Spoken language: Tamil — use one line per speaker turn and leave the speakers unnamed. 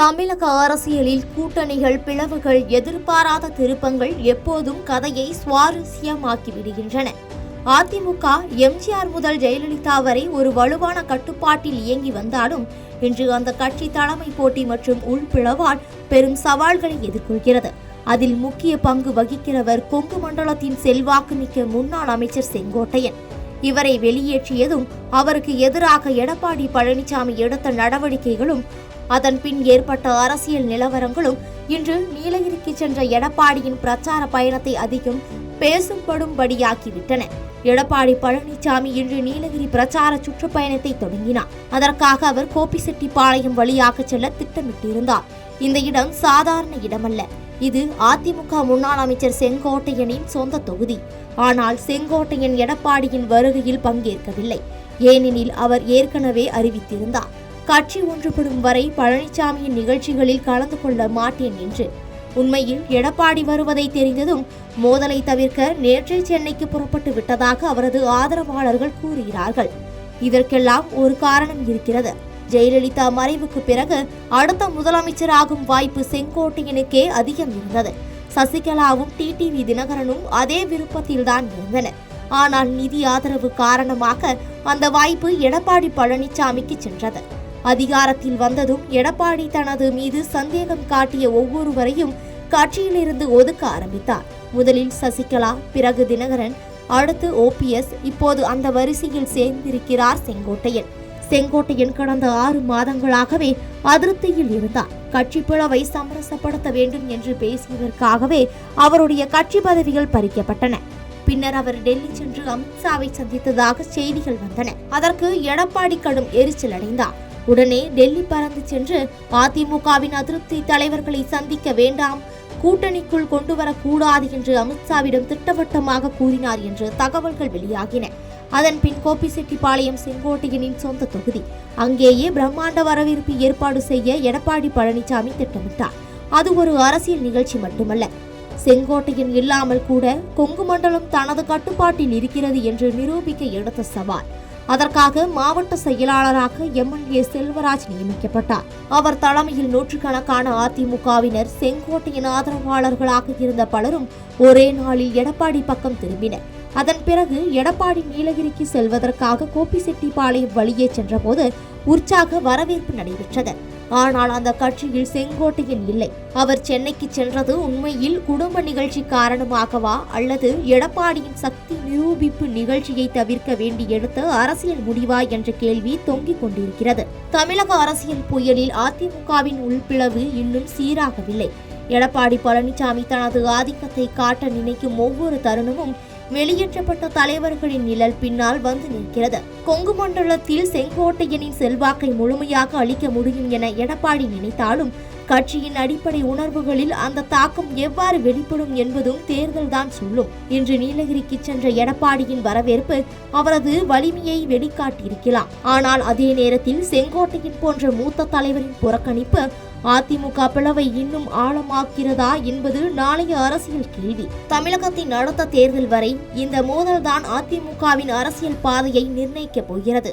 தமிழக அரசியலில் கூட்டணிகள் பிளவுகள் எதிர்பாராத திருப்பங்கள் எப்போதும் கதையை சுவாரஸ்யமாக்கி விடுகின்றன அதிமுக எம்ஜிஆர் முதல் ஜெயலலிதா வரை ஒரு வலுவான கட்டுப்பாட்டில் இயங்கி வந்தாலும் இன்று அந்த கட்சி தலைமை போட்டி மற்றும் உள்பிளவால் பெரும் சவால்களை எதிர்கொள்கிறது. அதில் முக்கிய பங்கு வகிக்கிறவர் கொங்கு மண்டலத்தின் செல்வாக்குமிக்க முன்னாள் அமைச்சர் செங்கோட்டையன். இவரை வெளியேற்றியதும் அவருக்கு எதிராக எடப்பாடி பழனிசாமி எடுத்த நடவடிக்கைகளும் அதன் பின் ஏற்பட்ட அரசியல் நிலவரங்களும் இன்று நீலகிரிக்கு சென்ற எடப்பாடியின் பிரச்சார பயணத்தை அதிகம் பேசும்படும்படியாக்கிவிட்டன எடப்பாடி பழனிசாமி இன்று நீலகிரி பிரச்சார சுற்றுப்பயணத்தை தொடங்கினார். அதற்காக அவர் கோபிசெட்டிப்பாளையம் வழியாக செல்ல திட்டமிட்டிருந்தார். இந்த இடம் சாதாரண இடமல்ல. இது அதிமுக முன்னாள் அமைச்சர் செங்கோட்டையனின் சொந்த தொகுதி. ஆனால் செங்கோட்டையன் எடப்பாடியின் வருகையில் பங்கேற்கவில்லை. ஏனெனில் அவர் ஏற்கனவே அறிவித்திருந்தார். கட்சி ஒன்றுபடும் வரை பழனிசாமியின் நிகழ்ச்சிகளில் கலந்து கொள்ள மாட்டேன் என்று. உண்மையில் எடப்பாடி வருவதை தெரிந்ததும் மோதலை தவிர்க்க நேற்றே சென்னைக்கு புறப்பட்டு விட்டதாக அவரது ஆதரவாளர்கள் கூறுகிறார்கள். இதற்கெல்லாம் ஒரு காரணம் இருக்கிறது. ஜெயலலிதா மறைவுக்கு பிறகு அடுத்த முதலமைச்சராகும் வாய்ப்பு செங்கோட்டையனுக்கே அதிகம் இருந்தது. சசிகலாவும் டிடிவி தினகரனும் அதே விருப்பத்தில்தான் இருந்தனர் ஆனால் நிதி ஆதரவு காரணமாக அந்த வாய்ப்பு எடப்பாடி பழனிசாமிக்கு சென்றது. அதிகாரத்தில் வந்ததும் எடப்பாடி தனது மீது சந்தேகம் காட்டிய ஒவ்வொருவரையும் கட்சியிலிருந்து ஒதுக்க ஆரம்பித்தார். முதலில் சசிகலா பிறகு தினகரன் அடுத்து ஓபிஎஸ் இப்போது அந்த வரிசையில் சேர்ந்திருக்கிறார் செங்கோட்டையன். செங்கோட்டையன் கடந்த ஆறு மாதங்களாகவே அதிருப்தியில் இருந்தார். கட்சி பிளவை சமரசப்படுத்த வேண்டும் என்று பேசியதற்காகவே அவருடைய கட்சி பதவிகள் பறிக்கப்பட்டன. பின்னர் அவர் டெல்லி சென்று அமித்ஷாவை சந்தித்ததாக செய்திகள் வந்தன. அதற்கு எடப்பாடி கடும் எரிச்சல் அடைந்தார். உடனே டெல்லி பறந்து சென்று அதிமுகவின் அதிருப்தி தலைவர்களை சந்திக்க வேண்டாம். கூட்டணிக்குள் கொண்டு வரக்கூடாது என்று அமித்ஷாவிடம் திட்டவட்டமாக கூறினார் என்று தகவல்கள் வெளியாகின. அதன் பின் கோபிசெட்டிப்பாளையம் செங்கோட்டையனின் சொந்த தொகுதி. அங்கேயே பிரம்மாண்ட வரவேற்பு ஏற்பாடு செய்ய எடப்பாடி பழனிசாமி திட்டமிட்டார். அது ஒரு அரசியல் நிகழ்ச்சி மட்டுமல்ல. செங்கோட்டையன் இல்லாமல் கூட கொங்கு மண்டலம் தனது கட்டுப்பாட்டில் இருக்கிறது என்று நிரூபிக்க எடுத்த சவால். அதற்காக மாவட்ட செயலாளராக எம்எல்ஏ செல்வராஜ் நியமிக்கப்பட்டார். அவர் தலைமையில் நூற்றுக்கணக்கான அதிமுகவினர் செங்கோட்டையின் ஆதரவாளர்களாக இருந்த பலரும் ஒரே நாளில் எடப்பாடி பக்கம் திரும்பினர். அதன் பிறகு எடப்பாடி நீலகிரிக்கு செல்வதற்காக கோபிசெட்டிப்பாளையம் வழியே சென்றபோது உற்சாக வரவேற்பு நடைபெற்றது. ஆனால் அந்த கட்சியில் செங்கோட்டையன் இல்லை. அவர் சென்னைக்கு சென்றது உண்மையில் குடும்ப நிகழ்ச்சி காரணமாகவா அல்லது எடப்பாடியின் சக்தி நிரூபிப்பு நிகழ்ச்சியை தவிர்க்க வேண்டி எடுத்த அரசியல் முடிவா என்ற கேள்வி தொங்கிக் கொண்டிருக்கிறது. தமிழக அரசியல் புயலில் அதிமுகவின் உள்பிளவு இன்னும் சீராகவில்லை. எடப்பாடி பழனிசாமி தனது ஆதிக்கத்தை காட்ட நினைக்கும் ஒவ்வொரு தருணமும் வெளியேற்றப்பட்ட தலைவர்களின் நிழல் பின்னால் வந்து நிற்கிறது. கொங்கு மண்டலத்தில் செங்கோட்டையனின் செல்வாக்கை முழுமையாக அளிக்க முடியும் என எடப்பாடி நினைத்தாலும் கட்சியின் அடிப்படை உணர்வுகளில் அந்த தாக்கம் எவ்வாறு வெளிப்படும் என்பதும் தேர்தல் தான் சொல்லும். இன்று நீலகிரிக்கு சென்ற எடப்பாடியின் வரவேற்பு அவரது வலிமையை வெளிக்காட்டியிருக்கலாம். ஆனால் அதே நேரத்தில் செங்கோட்டையின் போன்ற மூத்த தலைவரின் புறக்கணிப்பு அதிமுக பிளவை இன்னும் ஆழமாக்கிறதா என்பது நாளைய அரசியல் கேள்வி. தமிழகத்தின் அடுத்த தேர்தல் வரை இந்த மோதல்தான் அதிமுகவின் அரசியல் பாதையை நிர்ணயிக்கப் போகிறது.